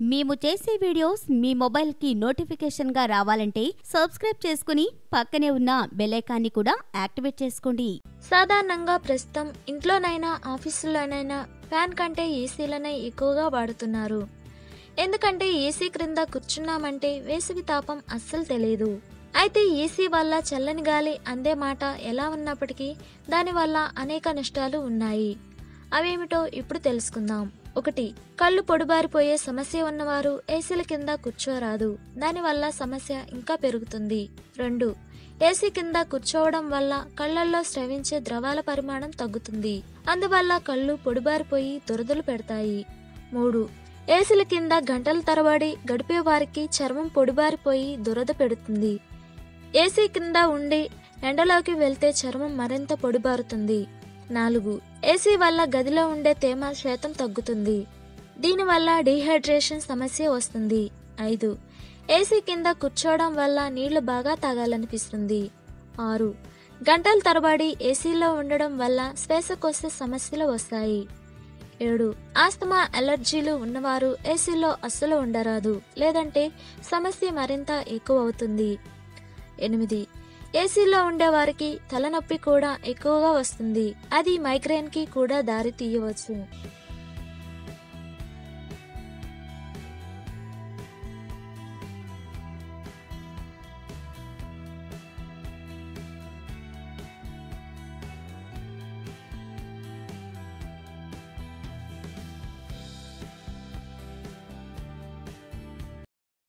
మేము చేసే వీడియోస్ మీ మొబైల్కి నోటిఫికేషన్గా రావాలంటే సబ్స్క్రైబ్ చేసుకుని పక్కనే ఉన్న బెలైకాన్ని కూడా యాక్టివేట్ చేసుకోండి. సాధారణంగా ప్రస్తుతం ఇంట్లోనైనా ఆఫీసులోనైనా ఫ్యాన్ కంటే ఏసీలనే ఎక్కువగా వాడుతున్నారు. ఎందుకంటే ఏసీ క్రింద కూర్చున్నామంటే వేసవి తాపం అస్సలు తెలియదు అయితే ఏసీ వల్ల చల్లని గాలి అందే మాట ఎలా ఉన్నప్పటికీ దానివల్ల అనేక నష్టాలు ఉన్నాయి. అవేమిటో ఇప్పుడు తెలుసుకుందాం. ఒకటి కళ్ళు పొడిబారిపోయే సమస్య ఉన్నవారు ఏసీల కింద కూర్చోరాదు. దానివల్ల సమస్య ఇంకా పెరుగుతుంది. రెండు ఏసీ కింద కూర్చోవడం వల్ల కళ్ళల్లో స్రవించే ద్రవాల పరిమాణం తగ్గుతుంది. అందువల్ల కళ్ళు పొడిబారిపోయి దురదలు పెడతాయి. మూడు ఏసీల కింద గంటల తరబడి గడిపే వారికి చర్మం పొడిబారిపోయి దురద పెడుతుంది. ఏసీ కింద ఉండి ఎండలోకి వెళ్తే చర్మం మరింత పొడిబారుతుంది. నాలుగు. ఏసీ వల్ల గదిలో ఉండే తేమ శాతం తగ్గుతుంది. దీనివల్ల డీహైడ్రేషన్ సమస్య వస్తుంది. ఐదు. ఏసీ కింద కూర్చోవడం వల్ల నీళ్ళు బాగా తాగాలనిపిస్తుంది. ఆరు. గంటల తరబడి ఏసీలో ఉండడం వల్ల శ్వాసకోశ సమస్యలు వస్తాయి. ఏడు. ఆస్తమా అలర్జీలు ఉన్నవారు ఏసీలో అస్సలు ఉండరాదు. లేదంటే సమస్య మరింత ఎక్కువ అవుతుంది. ఎనిమిది. ఏసీలో ఉండే వారికి తలనొప్పి కూడా ఎక్కువగా వస్తుంది. అది మైగ్రేన్కి కూడా దారి తీయవచ్చు